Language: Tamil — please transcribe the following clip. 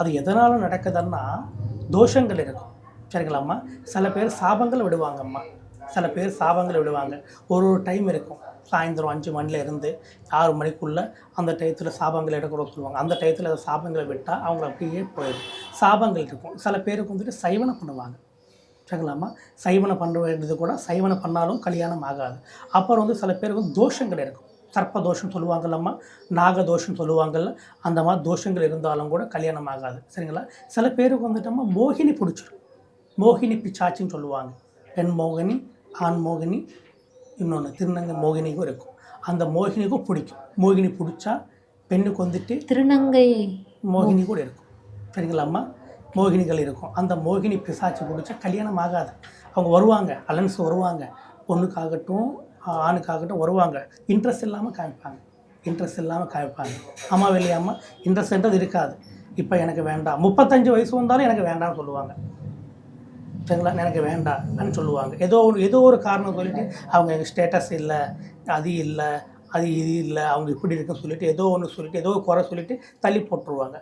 அது எதனால் நடக்குதுன்னா தோஷங்கள் இருக்கும். சரிங்களாம்மா சில பேர் சாபங்கள் விடுவாங்கம்மா சில பேர் சாபங்கள் விடுவாங்க. ஒரு ஒரு டைம் இருக்கும். சாயந்தரம் அஞ்சு மணில இருந்து ஆறு மணிக்குள்ளே அந்த டயத்தில் சாபங்கள் எடுக்கிறோம் சொல்லுவாங்க அந்த டயத்தில் அந்த சாபங்களை விட்டால் அவங்க அப்படியே போயிடும். சாபங்கள் இருக்கும். சில பேருக்கு வந்துட்டு சைவனை பண்ணுவாங்க. சரிங்களாம்மா சைவனை பண்ண வேண்டியது கூட சைவனை பண்ணாலும் கல்யாணம் ஆகாது. அப்புறம் வந்து சில பேருக்கு வந்து தோஷங்கள் இருக்கும். சர்ப்ப தோஷம் சொல்லுவாங்கல்லம்மா நாக தோஷம் சொல்லுவாங்கல்ல அந்த மாதிரி தோஷங்கள் இருந்தாலும் கூட கல்யாணம் ஆகாது சரிங்களா? சில பேருக்கு வந்துட்டோம்மா மோகினி பிடிச்சிரும். மோகினி பிச்சாச்சின்னு சொல்லுவாங்க. பெண் மோகினி ஆண் மோகினி இன்னொன்று திருநங்கை மோகினிக்கும் இருக்கும். அந்த மோகினிக்கும் பிடிக்கும். மோகினி பிடிச்சா பெண்ணுக்கு வந்துட்டு திருநங்கை மோகினி கூட இருக்கும். சரிங்களாம்மா? மோகினிகள் இருக்கும். அந்த மோகினி பிசாச்சு பிடிச்சா கல்யாணம் ஆகாது அவங்க வருவாங்க அலன்ஸ் வருவாங்க. பொண்ணுக்காகட்டும் ஆணுக்காகட்டும் வருவாங்க. இன்ட்ரெஸ்ட் இல்லாமல் காமிப்பாங்க. இன்ட்ரெஸ்ட் இல்லாமல் காமிப்பாங்க. அம்மா வெளியாமல் இன்ட்ரெஸ்ட்ன்றது இருக்காது. இப்போ எனக்கு வேண்டாம் முப்பத்தஞ்சு வயசு வந்தாலும் எனக்கு வேண்டாம்னு சொல்லுவாங்க. சரிங்களா? எனக்கு வேண்டாம்னு சொல்லுவாங்க. ஏதோ ஒரு ஏதோ ஒரு காரணம் சொல்லிட்டு அவங்க எங்கள் ஸ்டேட்டஸ் இல்லை அது இல்லை அது இது இல்லை அவங்க இப்படி இருக்குன்னு சொல்லிட்டு ஏதோ ஒன்று சொல்லிட்டு ஏதோ ஒரு குறை சொல்லிட்டு தள்ளி போட்டுருவாங்க.